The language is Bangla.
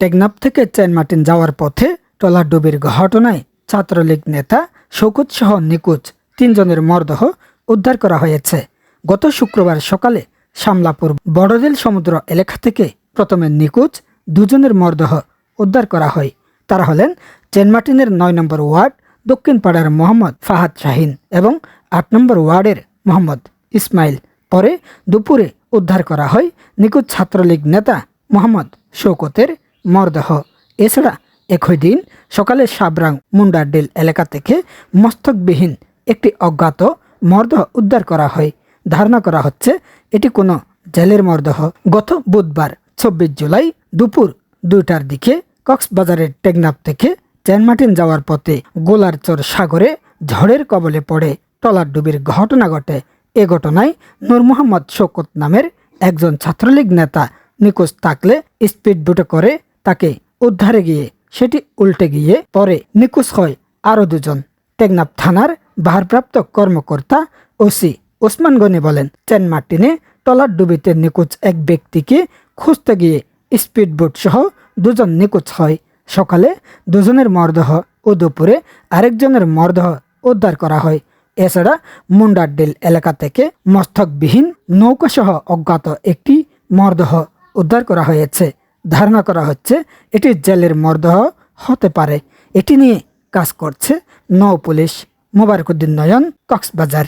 টেকনাফ থেকে চেনমার্টিন যাওয়ার পথে টলাডুবির ঘটনায় ছাত্রলীগ নেতা শৌকত সহ নিকুচ তিনজনের মরদেহ উদ্ধার করা হয়েছে। গত শুক্রবার সকালে শামলাপুর বড়দিল সমুদ্র এলাকা থেকে প্রথমে নিকুচ দুজনের মরদেহ উদ্ধার করা হয়। তারা হলেন চেনমার্টিনের নয় নম্বর ওয়ার্ড দক্ষিণ পাড়ার মোহাম্মদ ফাহাদ শাহিন এবং আট নম্বর ওয়ার্ডের মোহাম্মদ ইসমাইল। পরে দুপুরে উদ্ধার করা হয় নিখোঁজ ছাত্রলীগ নেতা মোহাম্মদ শৌকতের মরদেহ। এছাড়া একই দিন সকালে সাবরাং মুন্ডারডেল এলাকা থেকে মস্তকবিহীন একটি অজ্ঞাত মরদেহ উদ্ধার করা হয়। ধারণা করা হচ্ছে এটি কোনো জেলের মরদেহ। গত বুধবার, চব্বিশ জুলাই দুপুর দুইটার দিকে কক্সবাজারের টেকনাফ থেকে চেনমার্টিন যাওয়ার পথে গোলারচর সাগরে ঝড়ের কবলে পড়ে ট্রলার ডুবির ঘটনা ঘটে। এ ঘটনায় নূর মোহাম্মদ শৌকত নামের একজন ছাত্রলীগ নেতা নিখোঁজ থাকলে স্পিড বুটে করে তাকে উদ্ধারে গিয়ে, সেটি উল্টে গিয়ে পরে নিখোঁজ হয় আরও দুজন। টেকনাফ থানার ভারপ্রাপ্ত কর্মকর্তা ওসি ওসমান গনি বলেন, চেন মার্টিনে টলার ডুবিতে নিখোঁজ এক ব্যক্তিকে খুঁজতে গিয়ে স্পিডবোট সহ দুজন নিখোঁজ হয়। সকালে দুজনের মরদেহ ও দুপুরে আরেকজনের মরদেহ উদ্ধার করা হয়। এছাড়া মুন্ডারডেল এলাকা থেকে মস্তকবিহীন নৌকাসহ অজ্ঞাত একটি মরদেহ উদ্ধার করা হয়েছে। ধারণা করা হচ্ছে এটি জেলের মরদেহ হতে পারে। এটি নিয়ে কাজ করছে নৌ পুলিশ মোবারকুদ্দিন নয়ন, কক্সবাজার।